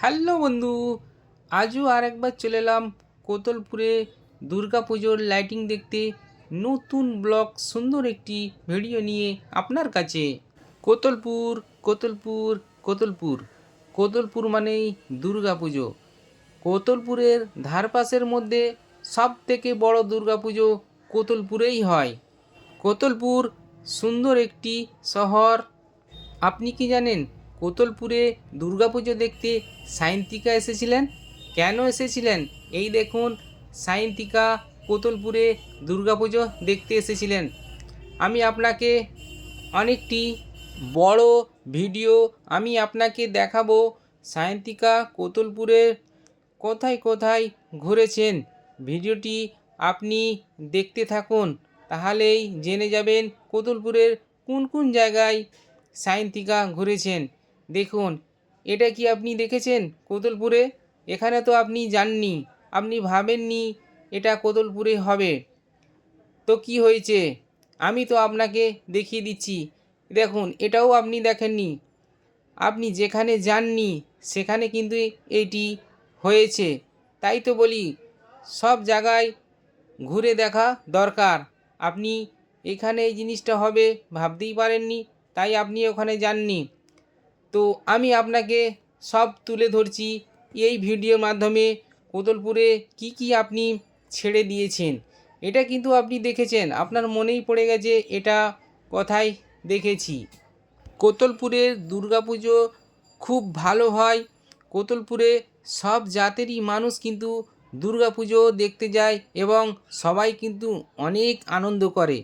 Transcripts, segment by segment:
Hello বন্ধু, আজও আর একবার চলে এলাম কোতলপুরে পুজোর লাইটিং দেখতে। নতুন ব্লগ, সুন্দর একটি ভিডিও নিয়ে আপনার কাছে। কোতলপুর কোতলপুর কোতলপুর। কোতলপুর মানেই পুজো। কোতলপুরের ধারপাশের মধ্যে সব থেকে বড় পুজো কোতলপুরেই হয়। কোতলপুর সুন্দর একটি শহর। আপনি কি জানেন কোতলপুরে দুর্গাপুজো দেখতে সায়ন্তিকা এসেছিলেন? কেন এসেছিলেন? এই দেখুন, সায়ন্তিকা কোতলপুরে দুর্গাপুজো দেখতে এসেছিলেন। আমি আপনাকে অনেকটি বড় ভিডিও আমি আপনাকে দেখাবো। সায়ন্তিকা কোতলপুরের কোথায় কোথায় ঘুরেছেন? ভিডিওটি আপনি দেখতে থাকুন, তাহলেই জেনে যাবেন কোতলপুরের কোন কোন জায়গায় সায়ন্তিকা ঘুরেছেন। দেখুন, এটা কি আপনি দেখেছেন কোতলপুরে এখানে তো আপনি যাননি আপনি ভাবেননি এটা কোতলপুরে হবে। তো কি হয়েছে? আমি তো আপনাকে দেখিয়ে দিচ্ছি। দেখুন, এটাও আপনি দেখেননি। আপনি যেখানে যাননি সেখানে কিন্তু এটি হয়েছে। তাই তো বলি, সব জায়গায় ঘুরে দেখা দরকার। আপনি এখানে এই জিনিসটা হবে ভাবতেই পারেননি, তাই আপনি ওখানে যাননি। তো আমি আপনাকে সব তুলে ধরছি এই ভিডিওর মাধ্যমে কোতলপুরে কি কি আপনি ছেড়ে দিয়েছেন। এটা কিন্তু আপনি দেখেছেন, আপনার মনেই পড়ে গেছে এটা কোথায় দেখেছি। কোতলপুরের দুর্গাপুজো খুব ভালো হয়, কোতলপুরে সব জাতেরই মানুষ কিন্তু দুর্গাপুজো দেখতে যায় এবং সবাই কিন্তু অনেক আনন্দ করে।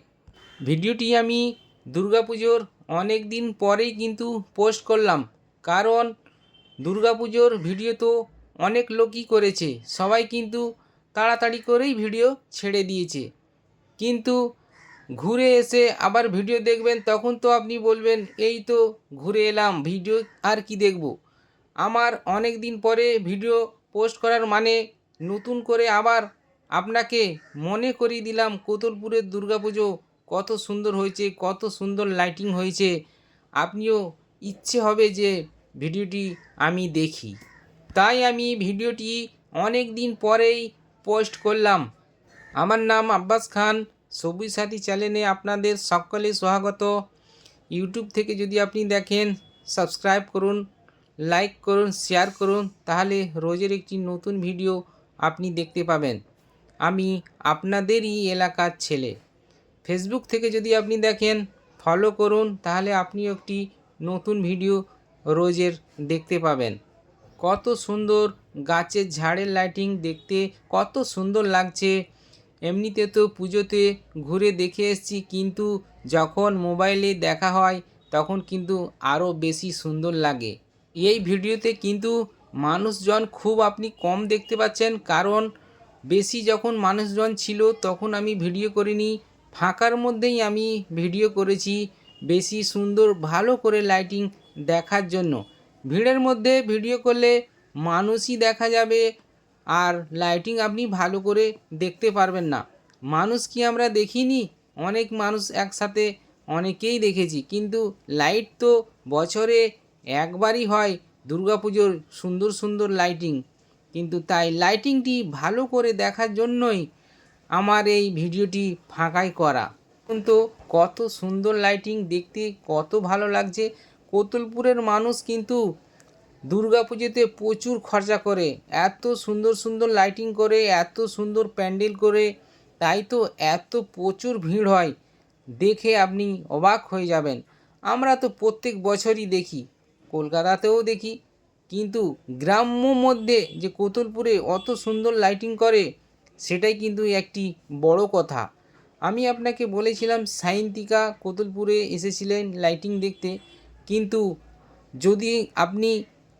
ভিডিওটি আমি দুর্গাপুজোর অনেক দিন পরেই কিন্তু পোস্ট করলাম। কারণ দুর্গাপুজোর ভিডিও তো অনেক লোকই করেছে। সবাই কিন্তু তাড়াতাড়ি করেই ভিডিও ছেড়ে দিয়েছে। কিন্তু ঘুরে এসে আবার ভিডিও দেখবেন, তখন তো আপনি বলবেন, এই তো ঘুরে এলাম ভিডিও আর কি দেখব? আমার অনেক দিন পরে ভিডিও পোস্ট করার মানে নতুন করে আবার আপনাকে মনে করিয়ে দিলাম, কোতলপুরের দুর্গাপুজো কত সুন্দর হয়েছে, কত সুন্দর লাইটিং হয়েছে। আপনিও ইচ্ছে হবে যে ভিডিওটি আমি দেখি। তাই আমি ভিডিওটি অনেক দিন পরেই পোস্ট করলাম। আমার নাম আব্বাস খান, সবুজ সাথী চ্যানেলে আপনাদের সকলে স্বাগত। ইউটিউব থেকে যদি আপনি দেখেন সাবস্ক্রাইব করুন লাইক করুন শেয়ার করুন, তাহলে রোজের একটি নতুন ভিডিও আপনি দেখতে পাবেন। আমি আপনাদেরই এলাকার ছেলে। ফেসবুক থেকে যদি আপনি দেখেন ফলো করুন, তাহলে আপনি একটি নতুন ভিডিও রোজের দেখতে পাবেন। কত সুন্দর গাছের ঝাড়ের লাইটিং দেখতে, কত সুন্দর লাগছে। এমনিতে তো পুজোতে ঘুরে দেখে এসেছি, কিন্তু যখন মোবাইলে দেখা হয়, তখন কিন্তু আরও বেশি সুন্দর লাগে। এই ভিডিওতে কিন্তু মানুষজন খুব আপনি কম দেখতে পাচ্ছেন, কারণ বেশি যখন মানুষজন ছিল, তখন আমি ভিডিও করিনি। ফাঁকার মধ্যেই আমি ভিডিও করেছি বেশি সুন্দর ভালো করে লাইটিং দেখার জন্য। ভিড়ের মধ্যে ভিডিও করলে মানুষই দেখা যাবে আর লাইটিং আপনি ভালো করে দেখতে পারবেন না। মানুষ কি আমরা দেখিনি? অনেক মানুষ একসাথে অনেকেই দেখেছি, কিন্তু লাইট তো বছরে একবারই হয় দুর্গাপুজোর সুন্দর সুন্দর লাইটিং কিন্তু তাই লাইটিংটি ভালো করে দেখার জন্যই আমার এই ভিডিওটি ফাঁকাই করা। কিন্তু কত সুন্দর লাইটিং দেখতে, কত ভালো লাগছে। কোতুলপুরের মানুষ কিন্তু দুর্গা পুজোতে প্রচুর খরচা করে। এত সুন্দর সুন্দর লাইটিং করে, এত সুন্দর প্যান্ডেল করে, তাই তো এত প্রচুর ভিড় হয়। দেখে আপনি অবাক হয়ে যাবেন। আমরা তো প্রত্যেক বছরই দেখি, কলকাতাতেও দেখি। কিন্তু গ্রাম্য মধ্যে যে কোতুলপুরে অত সুন্দর লাইটিং করে সেটাই কিন্তু একটি বড় কথা। আমি আপনাকে বলেছিলাম সাইন্তিকা কোতুলপুরে এসেছিলেন লাইটিং দেখতে। কিন্তু যদি আপনি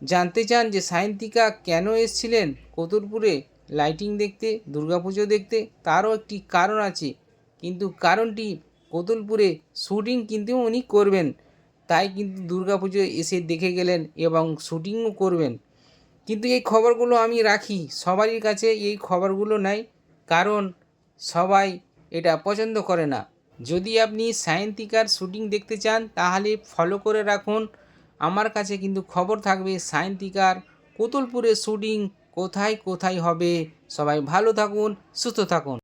জানতে চান যে সায়ন্তিকা কেন এসেছিলেন কোতুলপুরে লাইটিং দেখতে, দুর্গাপুজো দেখতে, তারও একটি কারণ আছে। কিন্তু কারণটি কোতুলপুরে শ্যুটিং কিন্তু উনি করবেন। তাই কিন্তু দুর্গাপুজো এসে দেখে গেলেন এবং শ্যুটিংও করবেন। কিন্তু এই খবরগুলো আমি রাখি, সবারই কাছে এই খবরগুলো নাই, কারণ সবাই এটা পছন্দ করে না। যদি আপনি সায়ন্তিকার শ্যুটিং দেখতে চান, তাহলে ফলো করে রাখুন। আমার কাছে কিন্তু খবর থাকবে সায়ন্তিকার কোতলপুরে শ্যুটিং কোথায় কোথায় হবে। সবাই ভালো থাকুন, সুস্থ থাকুন।